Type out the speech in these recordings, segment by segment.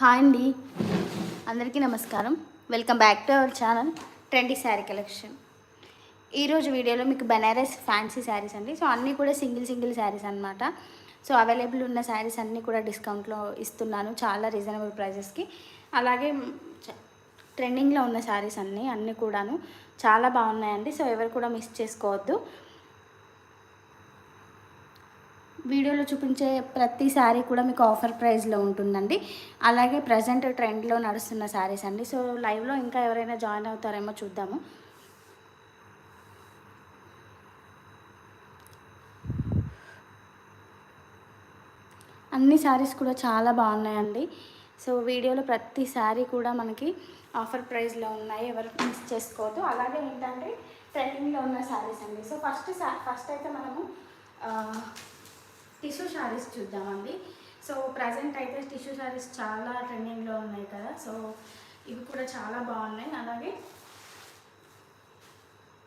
Hi అండి. అందరికీ నమస్కారం. Welcome back to our channel trendy sari collection ఈరోజు వీడియోలో మీకు బెనారస్ ఫ్యాన్సీ శారీస్ అండి. సో అన్నీ కూడా సింగిల్ సింగిల్ శారీస్ అనమాట సో అవైలబుల్ ఉన్న శారీస్ అన్నీ కూడా డిస్కౌంట్లో ఇస్తున్నాను చాలా రీజనబుల్ ప్రైజెస్కి అలాగే ట్రెండింగ్లో ఉన్న శారీస్ అన్నీ అన్నీ కూడాను చాలా బాగున్నాయండి. సో ఎవరు కూడా మిస్ చేసుకోవద్దు. వీడియోలో చూపించే ప్రతి శారీ కూడా మీకు ఆఫర్ ప్రైస్లో ఉంటుందండి. అలాగే ప్రజెంట్ ట్రెండ్లో నడుస్తున్న శారీస్ అండి. సో లైవ్లో ఇంకా ఎవరైనా జాయిన్ అవుతారేమో చూద్దాము. అన్ని శారీస్ కూడా చాలా బాగున్నాయండి. సో వీడియోలో ప్రతి శారీ కూడా మనకి ఆఫర్ ప్రైస్లో ఉన్నాయి. ఎవరు మిస్ చేసుకోవద్దు. అలాగే ఏంటంటే ట్రెండింగ్లో ఉన్న శారీస్ అండి. సో ఫస్ట్ ఫస్ట్ అయితే మనము టిష్యూ శారీస్ చూద్దామండి. సో ప్రజెంట్ అయితే టిష్యూ శారీస్ చాలా ట్రెండింగ్లో ఉన్నాయి కదా. సో ఇవి కూడా చాలా బాగున్నాయి. అలాగే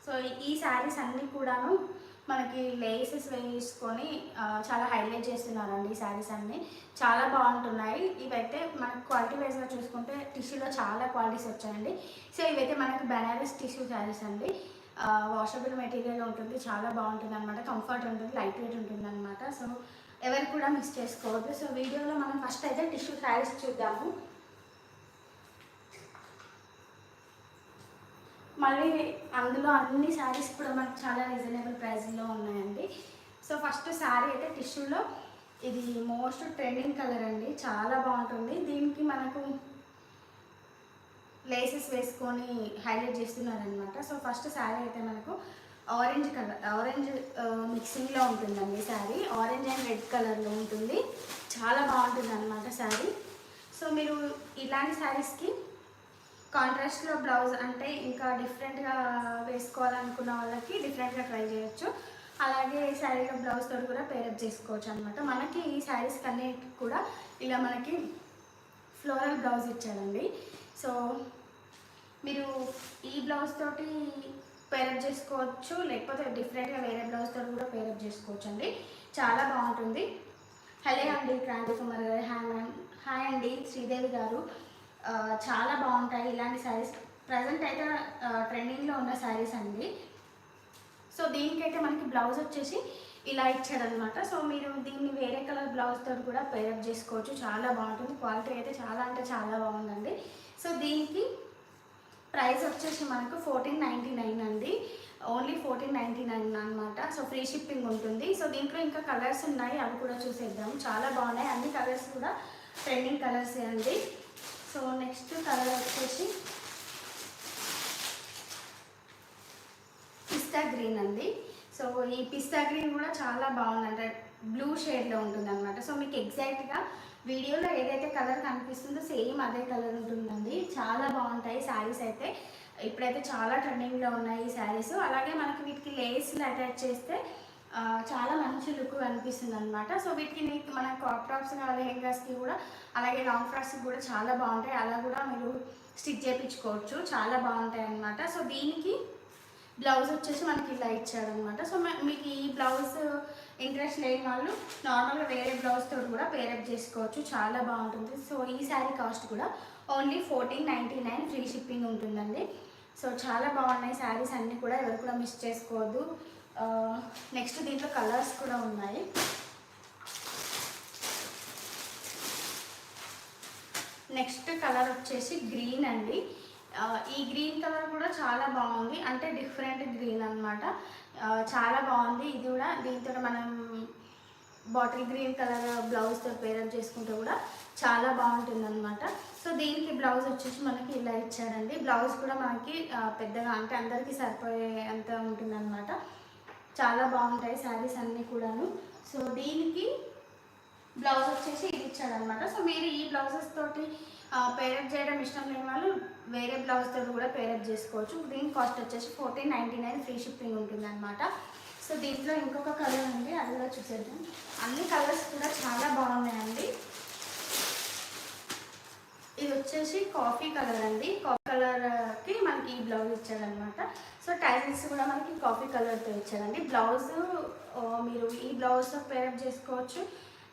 సో ఈ శారీస్ అన్నీ కూడాను మనకి లేసెస్ వేసుకొని చాలా హైలైట్ చేస్తున్నారండి ఈ శారీస్ అన్నీ. చాలా బాగుంటున్నాయి. ఇవైతే మనకు క్వాలిటీ వైజ్గా చూసుకుంటే టిష్యూలో చాలా క్వాలిటీస్ వచ్చాయండి. సో ఇవైతే మనకి బెనారస్ టిష్యూ శారీస్ అండి. వాషబుల్ మెటీరియల్ ఉంటుంది చాలా బాగుంటుంది అనమాట కంఫర్ట్ ఉంటుంది లైట్ వెయిట్ ఉంటుంది అనమాట సో ఎవరు కూడా మిస్ చేసుకోవద్దు. సో వీడియోలో మనం ఫస్ట్ అయితే టిష్యూ శారీస్ చూద్దాము. మళ్ళీ అందులో అన్ని శారీస్ కూడా మనకు చాలా రీజనబుల్ ప్రైస్లో ఉన్నాయండి. సో ఫస్ట్ శారీ అయితే టిష్యూలో ఇది మోస్ట్ ట్రెండింగ్ కలర్ అండి. చాలా బాగుంటుంది. దీనికి మనకు లేసెస్ వేసుకొని హైలైట్ చేస్తున్నారనమాట సో ఫస్ట్ శారీ అయితే మనకు ఆరెంజ్ కలర్ ఆరెంజ్ మిక్సింగ్లో ఉంటుందండి శారీ ఆరెంజ్ అండ్ రెడ్ కలర్లో ఉంటుంది. చాలా బాగుంటుంది అనమాట శారీ సో మీరు ఇలాంటి శారీస్కి కాంట్రాస్ట్లో బ్లౌజ్ అంటే ఇంకా డిఫరెంట్గా వేసుకోవాలనుకున్న వాళ్ళకి డిఫరెంట్గా ట్రై చేయొచ్చు. అలాగే శారీలో బ్లౌజ్ తోటి కూడా పేరప్ చేసుకోవచ్చు అనమాట మనకి ఈ శారీస్కి అన్నిటికి కూడా ఇలా మనకి ఫ్లోరల్ బ్లౌజ్ ఇచ్చారండి. సో మీరు ఈ బ్లౌజ్ తోటి పేరప్ చేసుకోవచ్చు లేకపోతే డిఫరెంట్గా వేరే బ్లౌజ్ తోటి కూడా పేరప్ చేసుకోవచ్చు అండి చాలా బాగుంటుంది. హలో అండి క్రాంతి కుమార్ గారు. Hi ma'am. హాయ్ అండి శ్రీదేవి గారు. చాలా బాగుంటాయి ఇలాంటి శారీస్ ప్రజెంట్ అయితే ట్రెండింగ్లో ఉన్న శారీస్ అండి. సో దీనికైతే మనకి బ్లౌజ్ వచ్చేసి ఇలా ఇచ్చాడనమాట సో మీరు దీన్ని వేరే కలర్ బ్లౌజ్ తోటి కూడా పేరప్ చేసుకోవచ్చు. చాలా బాగుంటుంది. క్వాలిటీ అయితే చాలా అంటే చాలా బాగుందండి. సో దీనికి ప్రైస్ వచ్చేసి మనకు ఫోర్టీన్ నైంటీ నైన్ అండి. ఓన్లీ ఫోర్టీన్ నైంటీ నైన్ అనమాట సో ఫ్రీ షిప్పింగ్ ఉంటుంది. సో దీంట్లో ఇంకా కలర్స్ ఉన్నాయి. అవి కూడా చూసేద్దాం. చాలా బాగున్నాయి. అన్ని కలర్స్ కూడా ట్రెండింగ్ కలర్స్ అండి. సో నెక్స్ట్ కలర్ వచ్చేసి పిస్తా గ్రీన్ అండి. సో ఈ పిస్తా గ్రీన్ కూడా చాలా బాగుంది అంటే బ్లూ షేడ్లో ఉంటుంది అనమాట సో మీకు ఎగ్జాక్ట్గా వీడియోలో ఏదైతే కలర్ కనిపిస్తుందో సేమ్ అదే కలర్ ఉంటుందండి. చాలా బాగుంటాయి శారీస్ అయితే. ఇప్పుడైతే చాలా ట్రెండింగ్లో ఉన్నాయి ఈ శారీస్. అలాగే మనకి వీటికి లేస్లు అటాచ్ చేస్తే చాలా మంచి లుక్ కనిపిస్తుంది అనమాట సో వీటికి నీకు మన క్రాప్ టాప్స్ లెహెంగాస్కి కూడా అలాగే లాంగ్ ఫ్రాక్స్కి కూడా చాలా బాగుంటాయి. అలా కూడా మీరు స్టిచ్ చేయించుకోవచ్చు. చాలా బాగుంటాయి అనమాట సో దీనికి బ్లౌజ్ వచ్చేసి మనకి ఇలా ఇచ్చాడనమాట సో మీకు ఈ బ్లౌజ్ ఇంట్రెస్ట్ లేని వాళ్ళు నార్మల్గా వేరే బ్లౌజ్ కూడా పేరప్ చేసుకోవచ్చు. చాలా బాగుంటుంది. సో ఈ శారీ కాస్ట్ కూడా only fourteen ninety nine free shipping ఉంటుందండి. సో చాలా బాగున్నాయి శారీస్ అన్నీ కూడా. ఎవరు కూడా మిస్ చేసుకోవద్దు. నెక్స్ట్ దీంట్లో కలర్స్ కూడా ఉన్నాయి. నెక్స్ట్ కలర్ వచ్చేసి గ్రీన్ అండి. ఈ గ్రీన్ కలర్ కూడా చాలా బాగుంది. అంటే డిఫరెంట్ గ్రీన్ అనమాట చాలా బాగుంది. ఇది కూడా దీంతో మనం బాటిల్ గ్రీన్ కలర్ బ్లౌజ్తో పేరప్ చేసుకుంటే కూడా చాలా బాగుంటుంది అనమాట సో దీనికి బ్లౌజ్ వచ్చేసి మనకి ఇలా ఇచ్చాడండి. బ్లౌజ్ కూడా మనకి పెద్దగా అంటే అందరికీ సరిపోయే అంత ఉంటుంది అనమాట చాలా బాగుంటాయి శారీస్ అన్నీ కూడాను. సో దీనికి బ్లౌజ్ వచ్చేసి ఇది ఇచ్చాడనమాట సో మీరు ఈ బ్లౌజెస్ తోటి పేరప్ చేయడం ఇష్టం లేని వాళ్ళు వేరే బ్లౌజ్ కూడా పేరప్ చేసుకోవచ్చు. దీని కాస్ట్ వచ్చేసి fourteen ninety nine free shipping ఉంటుంది అనమాట సో దీంట్లో ఇంకొక కలర్ ఉంది అది కూడా చూసేద్దాం. అన్ని కలర్స్ కూడా చాలా బాగున్నాయండి. ఇది వచ్చేసి కాఫీ కలర్ అండి. కాఫీ కలర్కి మనకి ఈ బ్లౌజ్ ఇచ్చాడనమాట సో టైల్స్ కూడా మనకి కాఫీ కలర్తో ఇచ్చాడండి బ్లౌజ్ మీరు ఈ బ్లౌజ్తో పేరప్ చేసుకోవచ్చు.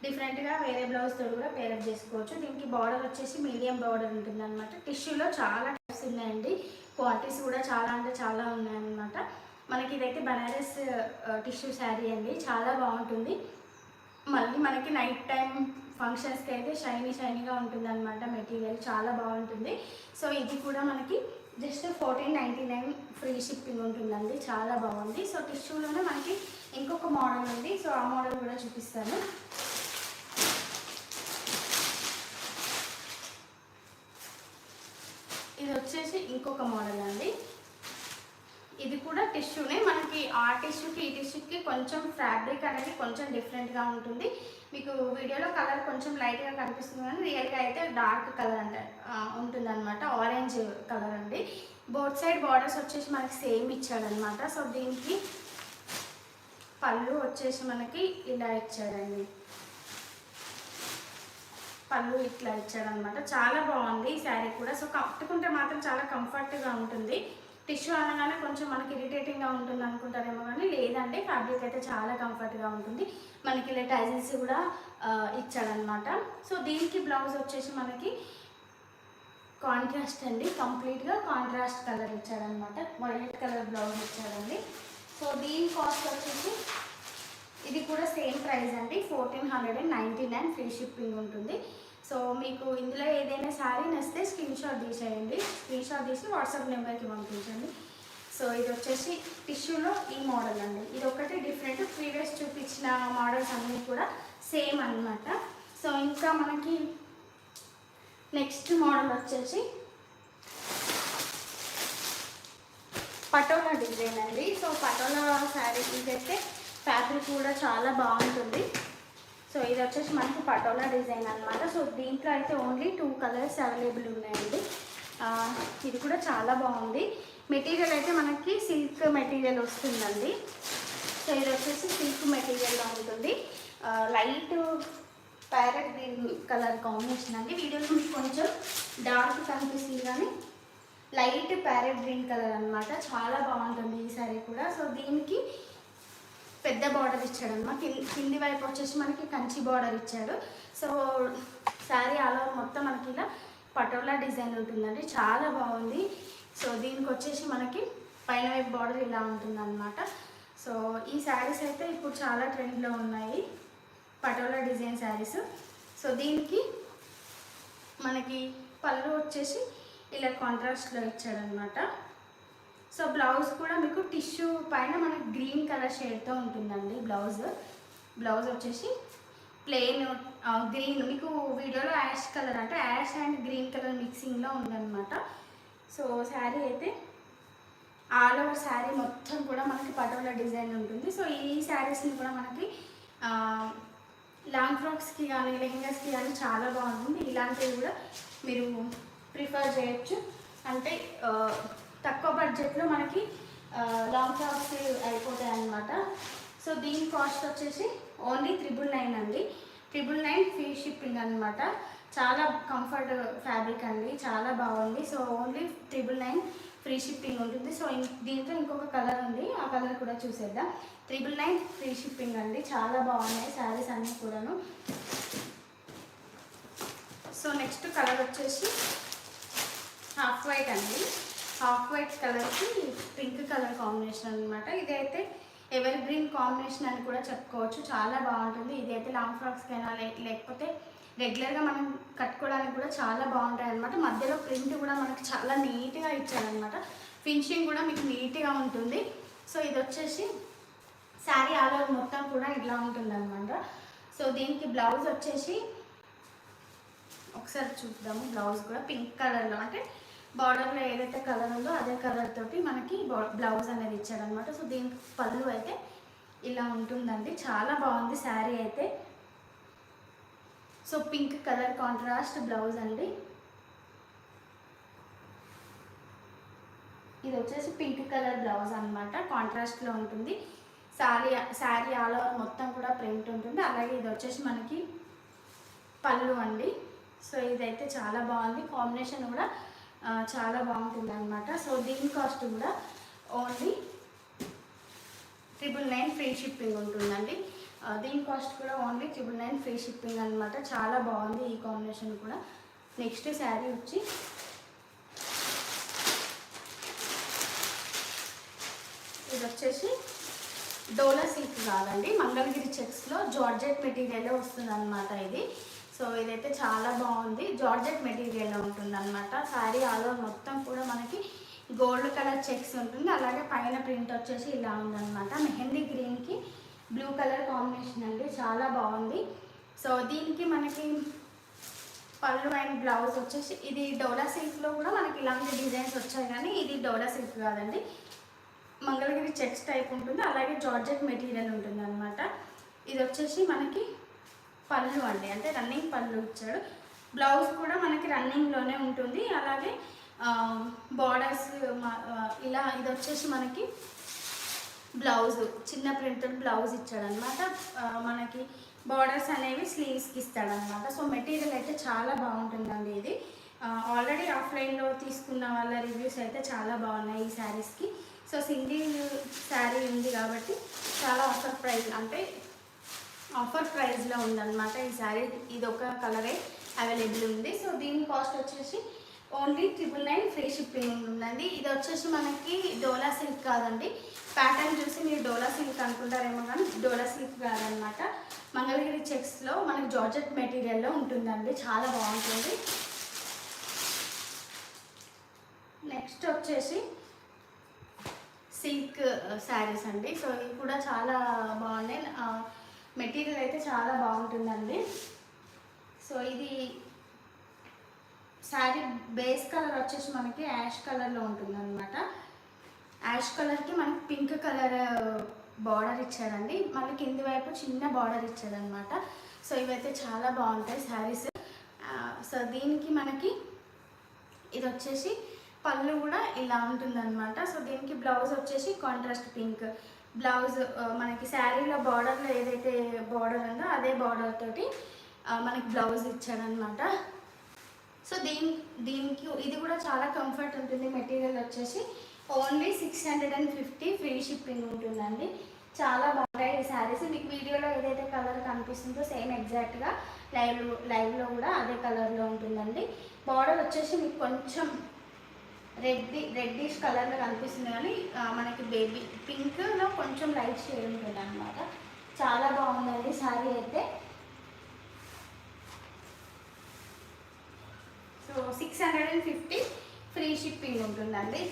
డిఫరెంట్గా వేరే బ్లౌజ్తో కూడా పేరప్ చేసుకోవచ్చు. దీనికి బార్డర్ వచ్చేసి మీడియం బార్డర్ ఉంటుంది అనమాట టిష్యూలో చాలా టైప్స్ ఉన్నాయండి. క్వాలిటీస్ కూడా చాలా అంటే చాలా ఉన్నాయన్నమాట. మనకి ఇదైతే బనారస్ టిష్యూ శారీ అండి. చాలా బాగుంటుంది. మళ్ళీ మనకి నైట్ టైం ఫంక్షన్స్కి అయితే షైనీ షైనీగా ఉంటుంది అనమాట మెటీరియల్ చాలా బాగుంటుంది. సో ఇది కూడా మనకి just fourteen ninety nine free shipping ఉంటుందండి. చాలా బాగుంది. సో టిష్యూలోనే మనకి ఇంకొక మోడల్ ఉంది. సో ఆ మోడల్ కూడా చూపిస్తాను ఇది వచ్చేసి ఇంకొక మోడల్ అండి. ఇది కూడా టిష్యూనే. మనకి ఆ టిష్యూకి ఈ టిష్యూకి కొంచెం ఫ్యాబ్రిక్ అనేది కొంచెం డిఫరెంట్గా ఉంటుంది. మీకు వీడియోలో కలర్ కొంచెం లైట్గా కనిపిస్తుంది కానీ రియల్గా అయితే డార్క్ కలర్ అంటే ఉంటుంది అనమాట ఆరెంజ్ కలర్ అండి. బోత్ సైడ్ బార్డర్స్ వచ్చేసి మనకి సేమ్ ఇచ్చాడనమాట సో దీనికి పళ్ళు వచ్చేసి మనకి ఇలా ఇచ్చాడండి. పళ్ళు ఇట్లా ఇచ్చాడనమాట. చాలా బాగుంది ఈ శారీ కూడా. సో కట్టుకుంటే మాత్రం చాలా కంఫర్ట్గా ఉంటుంది. టిష్యూ అనగానే కొంచెం మనకి ఇరిటేటింగ్గా ఉంటుంది అనుకుంటారేమో కానీ లేదంటే ఫ్యాబ్రిక్ అయితే చాలా కంఫర్ట్గా ఉంటుంది. మనకి ఇలా టైజిల్స్ కూడా ఇచ్చాడనమాట. సో దీనికి బ్లౌజ్ వచ్చేసి మనకి కాంట్రాస్ట్ అండి. కంప్లీట్గా కాంట్రాస్ట్ కలర్ ఇచ్చాడనమాట. వైలెట్ కలర్ బ్లౌజ్ ఇచ్చాడండి. సో దీని కాస్ట్ వచ్చేసి ఇది కూడా సేమ్ ప్రైస్ అండి. Fourteen hundred and ninety nine free shipping ఉంటుంది. సో మీకు ఇందులో ఏదైనా శారీ నచ్చితే స్క్రీన్ షాట్ తీసేయండి. స్క్రీన్ షాట్ తీసి వాట్సాప్ నెంబర్కి పంపించండి. సో ఇది వచ్చేసి టిష్యూలో ఈ మోడల్ అండి. ఇది ఒకటి డిఫరెంట్. ప్రీవియస్ చూపించిన మోడల్స్ అన్నీ కూడా సేమ్ అన్నమాట. సో ఇంకా మనకి నెక్స్ట్ మోడల్ వచ్చేసి పటోలా డిజైన్ అండి. సో పటోలా శారీ ఇదైతే ఫ్యాబ్రిక్ కూడా చాలా బాగుంటుంది. సో ఇది వచ్చేసి మనకి పటోలా డిజైన్ అన్నమాట. సో దీంట్లో అయితే ఓన్లీ టూ కలర్స్ అవైలబుల్ ఉన్నాయండి. ఇది కూడా చాలా బాగుంది. మెటీరియల్ అయితే మనకి సిల్క్ మెటీరియల్ వస్తుందండి. సో ఇది వచ్చేసి సిల్క్ మెటీరియల్లో ఉంటుంది. Light parrot green colour combination అండి. వీడియోలో మీకు కొంచెం డార్క్ కనిపిస్తుంది కానీ లైట్ ప్యారెట్ గ్రీన్ కలర్ అన్నమాట. చాలా బాగుంటుంది ఈ సారీ కూడా. సో దీనికి పెద్ద బార్డర్ ఇచ్చాడు అనమాట కింది వైపు వచ్చేసి మనకి కంచి బార్డర్ ఇచ్చాడు. సో శారీ అలా మొత్తం మనకి ఇలా పటోలా డిజైన్ ఉంటుందండి. చాలా బాగుంది. సో దీనికి వచ్చేసి మనకి పైన వైపు బార్డర్ ఇలా ఉంటుందన్నమాట. సో ఈ శారీస్ అయితే ఇప్పుడు చాలా ట్రెండ్లో ఉన్నాయి. పటోలా డిజైన్ శారీస్. సో దీనికి మనకి పళ్ళు వచ్చేసి ఇలా కాంట్రాస్ట్లో ఇచ్చాడనమాట సో బ్లౌజ్ కూడా మీకు టిష్యూ పైన మనకి గ్రీన్ కలర్ షేడ్తో ఉంటుందండి బ్లౌజ్. బ్లౌజ్ వచ్చేసి ప్లెయిన్ గ్రీన్. మీకు వీడియోలో యాష్ కలర్ అంటే యాష్ అండ్ గ్రీన్ కలర్ మిక్సింగ్లో ఉందన్నమాట. సో శారీ అయితే ఆల్ ఓవర్ శారీ మొత్తం కూడా మనకి పటోలా డిజైన్ ఉంటుంది. సో ఈ శారీస్ని కూడా మనకి లాంగ్ ఫ్రాక్స్కి కానీ లెహెంగాస్కి కానీ చాలా బాగుంటుంది. ఇలాంటివి కూడా మీరు ప్రిఫర్ చేయొచ్చు. అంటే తక్కువ బడ్జెట్లో మనకి లాంగ్ ఫ్రాక్స్ అయిపోతాయి అన్నమాట. సో దీని కాస్ట్ వచ్చేసి ఓన్లీ త్రిబుల్ నైన్ అండి. ట్రిపుల్ నైన్ ఫ్రీ షిప్పింగ్ అనమాట చాలా కంఫర్ట్ ఫ్యాబ్రిక్ అండి చాలా బాగుంది. So only triple nine free shipping ఉంటుంది. సో దీంతో ఇంకొక కలర్ ఉంది. ఆ కలర్ కూడా చూసేద్దాం. ట్రిపుల్ నైన్ ఫ్రీ షిప్పింగ్ అండి. చాలా బాగున్నాయి శారీస్ అన్నీ కూడాను. సో నెక్స్ట్ కలర్ వచ్చేసి హాఫ్ వైట్ అండి. హాఫ్ వైట్ కలర్కి పింక్ కలర్ కాంబినేషన్ అనమాట ఇదైతే ఎవర్ గ్రీన్ కాంబినేషన్ అని కూడా చెప్పుకోవచ్చు. చాలా బాగుంటుంది. ఇదైతే లాంగ్ ఫ్రాక్స్కైనా లేకపోతే రెగ్యులర్గా మనం కట్టుకోవడానికి కూడా చాలా బాగుంటాయి అనమాట మధ్యలో ప్రింట్ కూడా మనకి చాలా నీట్గా ఇచ్చారనమాట ఫినిషింగ్ కూడా మీకు నీట్గా ఉంటుంది. సో ఇది వచ్చేసి శారీ ఆల్ ఓవర్ మొత్తం కూడా ఇట్లా ఉంటుంది అనమాట సో దీనికి బ్లౌజ్ వచ్చేసి ఒకసారి చూద్దాము. బ్లౌజ్ కూడా పింక్ కలర్లో. అంటే బార్డర్లో ఏదైతే కలర్ ఉందో అదే కలర్ తోటి మనకి బ్లౌజ్ అనేది ఇచ్చాడనమాట సో దీనికి పళ్ళు అయితే ఇలా ఉంటుందండి. చాలా బాగుంది శారీ అయితే. So pink colour contrast blouse అండి. ఇది వచ్చేసి పింక్ కలర్ బ్లౌజ్ అనమాట కాంట్రాస్ట్లో ఉంటుంది. శారీ శారీ ఆల్ ఓవర్ మొత్తం కూడా ప్రింట్ ఉంటుంది. అలాగే ఇది వచ్చేసి మనకి పళ్ళు అండి. సో ఇదైతే చాలా బాగుంది. కాంబినేషన్ కూడా చాలా బాగుంటుంది అనమాట సో దీని కాస్ట్ కూడా only triple nine free shipping ఉంటుందండి. దీని కాస్ట్ కూడా only triple nine free shipping అనమాట చాలా బాగుంది ఈ కాంబినేషన్ కూడా. నెక్స్ట్ శారీ వచ్చి ఇది వచ్చేసి డోలా సిల్క్ కాదండి. మంగళగిరి చెక్స్లో జార్జెట్ మెటీరియల్ వస్తుంది అనమాట ఇది. సో ఇదైతే చాలా బాగుంది. జార్జెట్ మెటీరియల్లో ఉంటుంది అనమాట శారీ ఆల్ ఓవర్ మొత్తం కూడా మనకి గోల్డ్ కలర్ చెక్స్ ఉంటుంది. అలాగే పైన ప్రింట్ వచ్చేసి ఇలా ఉందన్నమాట. మెహందీ గ్రీన్కి బ్లూ కలర్ కాంబినేషన్ అండి. చాలా బాగుంది. సో దీనికి మనకి పళ్ళు అండ్ బ్లౌజ్ వచ్చేసి ఇది డోలా సిల్క్లో కూడా మనకి ఇలాంటి డిజైన్స్ వచ్చాయి కానీ ఇది డోలా సిల్క్ కాదండి. మంగళగిరి చెక్స్ టైప్ ఉంటుంది. అలాగే జార్జెట్ మెటీరియల్ ఉంటుంది అనమాట ఇది వచ్చేసి మనకి పళ్ళు అండి. అంటే రన్నింగ్ పళ్ళు ఇచ్చాడు. బ్లౌజ్ కూడా మనకి రన్నింగ్లోనే ఉంటుంది. అలాగే బార్డర్స్ ఇలా ఇది వచ్చేసి మనకి బ్లౌజ్ చిన్న ప్రింటెడ్ బ్లౌజ్ ఇచ్చాడనమాట మనకి బార్డర్స్ అనేవి స్లీవ్స్కి ఇస్తాడనమాట సో మెటీరియల్ అయితే చాలా బాగుంటుందండి ఇది. ఆల్రెడీ ఆఫ్లైన్లో తీసుకున్న వాళ్ళ రివ్యూస్ అయితే చాలా బాగున్నాయి ఈ శారీస్కి సో సింగిల్ శారీ ఉంది కాబట్టి చాలా ఆఫర్ ప్రైస్ అంటే ఆఫర్ ప్రైస్లో ఉందన్నమాట ఈ శారీ. ఇది ఒక కలరే అవైలబుల్ ఉంది. సో దీని కాస్ట్ వచ్చేసి only triple nine free shipping ఉందండి. ఇది వచ్చేసి మనకి డోలా సిల్క్ కాదండి. ప్యాటర్న్ చూసి మీరు డోలా సిల్క్ అనుకుంటారేమో కానీ డోలా సిల్క్ కాదనమాట మంగళగిరి చెక్స్లో మనకి జార్జెట్ మెటీరియల్లో ఉంటుందండి. చాలా బాగుంటుంది. నెక్స్ట్ వచ్చేసి సిల్క్ శారీస్ అండి. సో ఇవి కూడా చాలా బాగున్నాయి. మెటీరియల్ అయితే చాలా బాగుంటుందండి. సో ఇది శారీ బేస్ కలర్ వచ్చేసి మనకి యాష్ కలర్లో ఉంటుంది అనమాట యాష్ కలర్కి మనకి పింక్ కలర్ బార్డర్ ఇచ్చారండి. మళ్ళీ కింది వైపు చిన్న బార్డర్ ఇచ్చారనమాట సో ఇవైతే చాలా బాగుంటాయి శారీస్. సో దీనికి మనకి ఇది వచ్చేసి పళ్ళు కూడా ఇలా ఉంటుందన్నమాట. సో దీనికి బ్లౌజ్ వచ్చేసి కాంట్రాస్ట్ పింక్. బ్లౌజ్ మనకి శారీలో బార్డర్లో ఏదైతే బార్డర్ ఉందో అదే బార్డర్ తోటి మనకి బ్లౌజ్ ఇచ్చాడనమాట సో దీని దీనికి ఇది కూడా చాలా కంఫర్ట్ ఉంటుంది. మెటీరియల్ వచ్చేసి only six hundred and fifty free shipping ఉంటుందండి. చాలా బాగుంటాయి ఈ శారీస్. మీకు వీడియోలో ఏదైతే కలర్ కనిపిస్తుందో సేమ్ ఎగ్జాక్ట్గా లైవ్ లైవ్లో కూడా అదే కలర్లో ఉంటుందండి. బార్డర్ వచ్చేసి మీకు కొంచెం రెడ్డి రెడ్డిష్ కలర్లో కనిపిస్తుంది కానీ మనకి బేబీ పింక్లో కొంచెం లైట్ షేడ్ ఉంటుంది అనమాట చాలా బాగుందండి శారీ అయితే. So six hundred and fifty free shipping ఉంటుందండి.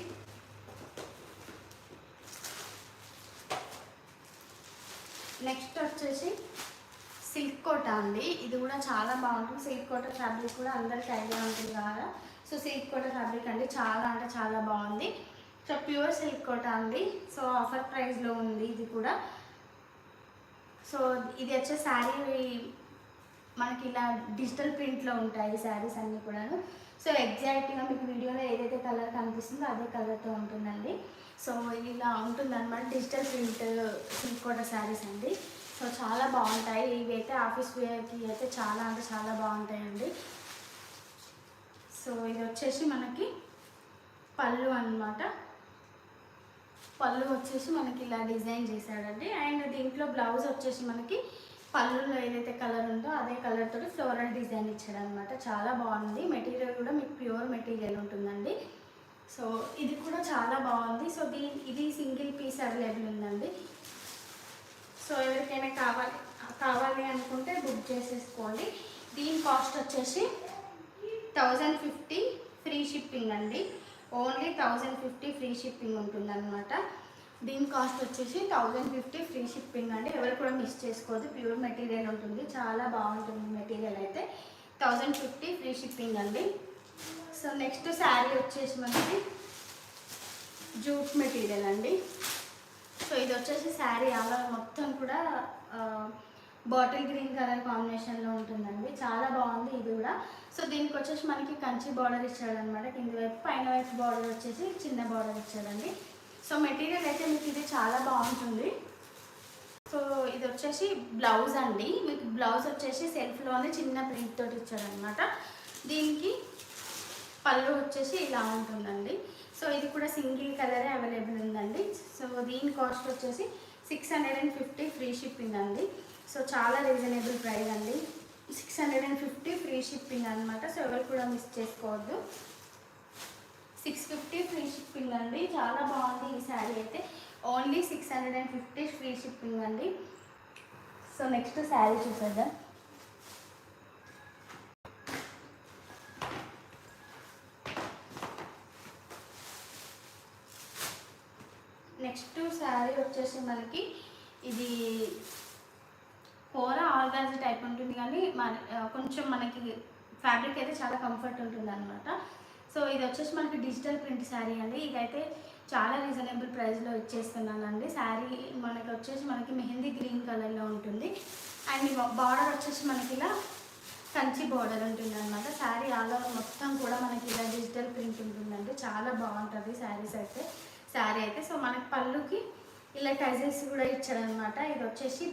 నెక్స్ట్ వచ్చేసి సిల్క్ కోట అండి. ఇది కూడా చాలా బాగుంటుంది. సిల్క్ కోట ఫ్యాబ్రిక్ కూడా అందరికి ఐడియా ఉంటుంది కదా. సో సిల్క్ కోట ఫ్యాబ్రిక్ అండి. చాలా అంటే చాలా బాగుంది. సో ప్యూర్ సిల్క్ కోట అండి. సో ఆఫర్ ప్రైస్లో ఉంది ఇది కూడా. సో ఇది వచ్చే శారీ మనకి ఇలా డిజిటల్ ప్రింట్లో ఉంటాయి శారీస్ అన్నీ కూడాను. సో ఎగ్జాక్ట్గా మీకు వీడియోలో ఏదైతే కలర్ కనిపిస్తుందో అదే కలర్తో ఉంటుందండి. సో ఇలా ఉంటుందన్నమాట digital print silk kota saris అండి. సో చాలా బాగుంటాయి. ఇవి అయితే ఆఫీస్ వేర్కి అయితే చాలా అంటే చాలా బాగుంటాయండి. సో ఇది వచ్చేసి మనకి పళ్ళు అన్నమాట. పళ్ళు వచ్చేసి మనకి ఇలా డిజైన్ చేశాడండి. అండ్ దీంట్లో బ్లౌజ్ వచ్చేసి మనకి పళ్ళులో ఏదైతే కలర్ ఉందో అదే కలర్తో ఫ్లోరల్ డిజైన్ ఇచ్చాడు అనమాట చాలా బాగుంది. మెటీరియల్ కూడా మీకు ప్యూర్ మెటీరియల్ ఉంటుందండి. సో ఇది కూడా చాలా బాగుంది. సో దీని ఇది సింగిల్ పీస్ అవైలబుల్ ఉందండి. సో ఎవరికైనా కావాలి కావాలి అనుకుంటే బుక్ చేసేసుకోండి. దీని కాస్ట్ వచ్చేసి థౌజండ్ ఫిఫ్టీ ఫ్రీ షిప్పింగ్ అండి. Only thousand fifty free shipping ఉంటుందన్నమాట. దీని కాస్ట్ వచ్చేసి థౌజండ్ ఫిఫ్టీ ఫ్రీ షిప్పింగ్ అండి. ఎవరు కూడా మిస్ చేసుకోవద్దు. ప్యూర్ మెటీరియల్ ఉంటుంది. చాలా బాగుంటుంది మెటీరియల్ అయితే. థౌజండ్ ఫిఫ్టీ ఫ్రీ షిప్పింగ్ అండి. సో నెక్స్ట్ శారీ వచ్చేసి మనకి జూట్ మెటీరియల్ అండి. సో ఇది వచ్చేసి శారీ అలా మొత్తం కూడా బాటిల్ గ్రీన్ కలర్ కాంబినేషన్లో ఉంటుందండి. చాలా బాగుంది ఇది కూడా. సో దీనికి వచ్చేసి మనకి కంచి బార్డర్ ఇచ్చాడనమాట. కింది వైపు పైన వైపు బార్డర్ వచ్చేసి చిన్న బార్డర్ ఇచ్చాడండి. సో మెటీరియల్ అయితే మీకు ఇది చాలా బాగుంటుంది. సో ఇది వచ్చేసి బ్లౌజ్ అండి. మీకు బ్లౌజ్ వచ్చేసి సెల్ఫ్లోనే చిన్న ప్రింట్ తోటి ఇచ్చాడనమాట. దీనికి పళ్ళు వచ్చేసి ఇలా ఉంటుందండి. సో ఇది కూడా సింగిల్ కలరే అవైలబుల్ ఉందండి. సో దీని కాస్ట్ వచ్చేసి six hundred and fifty free shipping అండి. సో చాలా రీజనబుల్ ప్రైస్ అండి. Six hundred and fifty free shipping అనమాట సో ఎవరు కూడా మిస్ చేసుకోవద్దు. సిక్స్ ఫిఫ్టీ ఫ్రీ షిప్పింగ్ అండి. చాలా బాగుంది ఈ శారీ అయితే. Only six hundred and fifty free shipping అండి. సో నెక్స్ట్ శారీ చూసేద్దాం. నెక్స్ట్ శారీ వచ్చేసి మనకి ఇది కూర ఆర్గాన్స్ టైప్ ఉంటుంది కానీ మన కొంచెం మనకి ఫ్యాబ్రిక్ అయితే చాలా కంఫర్ట్ ఉంటుంది అనమాట సో ఇది వచ్చేసి మనకి డిజిటల్ ప్రింట్ శారీ అండి. ఇదైతే చాలా రీజనబుల్ ప్రైస్లో ఇచ్చేస్తున్నానండి. శారీ మనకి వచ్చేసి మనకి మెహందీ గ్రీన్ కలర్లో ఉంటుంది. అండ్ బార్డర్ వచ్చేసి మనకి ఇలా కంచి బార్డర్ ఉంటుంది అనమాట శారీ ఆల్ ఓవర్ మొత్తం కూడా మనకి ఇలా డిజిటల్ ప్రింట్ ఉంటుందండి. చాలా బాగుంటుంది శారీస్ అయితే శారీ అయితే. సో మనకి పళ్ళుకి ఇలా టైజెస్ కూడా ఇచ్చారనమాట ఇది వచ్చేసి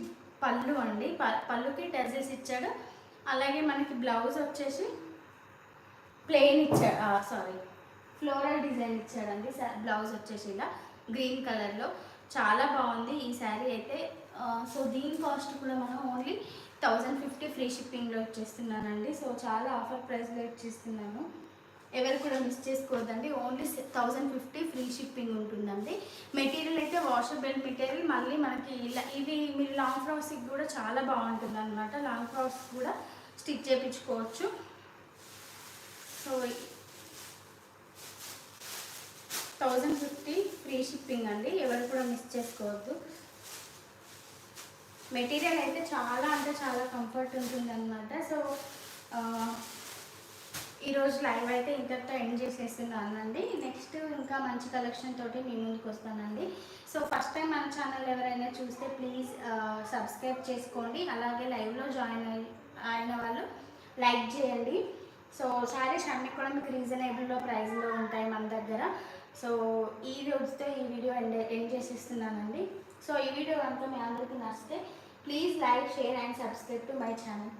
పళ్ళు అండి. ప- పళ్ళుకి టెజెస్ ఇచ్చాడు. అలాగే మనకి బ్లౌజ్ వచ్చేసి ప్లెయిన్ ఇచ్చాడు సారీ ఫ్లోరల్ డిజైన్ ఇచ్చాడండి. బ్లౌజ్ వచ్చేసి ఇలా గ్రీన్ కలర్లో. చాలా బాగుంది ఈ శారీ అయితే. సో దీని కాస్ట్ కూడా మనం ఓన్లీ థౌజండ్ ఫిఫ్టీ ఫ్రీ షిప్పింగ్లో ఇచ్చేస్తున్నానండి. సో చాలా ఆఫర్ ప్రైస్లో ఇచ్చేస్తున్నాను. ఎవరు కూడా మిస్ చేసుకోవద్దండి. Only thousand fifty free shipping ఉంటుందండి. మెటీరియల్ అయితే వాషబుల్ మెటీరియల్ మళ్ళీ మనకి ఇలా ఇవి మీరు లాంగ్ ఫ్రాక్స్కి కూడా చాలా బాగుంటుంది అనమాట లాంగ్ ఫ్రాక్స్ కూడా స్టిచ్ చేయించుకోవచ్చు so thousand fifty free shipping అండి. ఎవరు కూడా మిస్ చేసుకోవద్దు. మెటీరియల్ అయితే చాలా అంటే చాలా కంఫర్ట్ ఉంటుంది అనమాట సో ఈరోజు లైవ్ అయితే ఇంతటితో ఎండ్ చేసేస్తున్నానండి. నెక్స్ట్ ఇంకా మంచి కలెక్షన్ తోటి మీ ముందుకు వస్తానండి. సో ఫస్ట్ టైం మన ఛానల్ ఎవరైనా చూస్తే ప్లీజ్ సబ్స్క్రైబ్ చేసుకోండి. అలాగే లైవ్లో జాయిన్ అయి అయిన వాళ్ళు లైక్ చేయండి. సో శారీస్ అన్ని కూడా మీకు రీజనబుల్లో ప్రైస్లో ఉంటాయి మన దగ్గర. సో ఈ రోజుతో ఈ వీడియో ఎండ్ ఎండ్ చేసేస్తున్నానండి. సో ఈ వీడియో కనుక మీ అందరికీ నచ్చితే please like share and subscribe to my channel.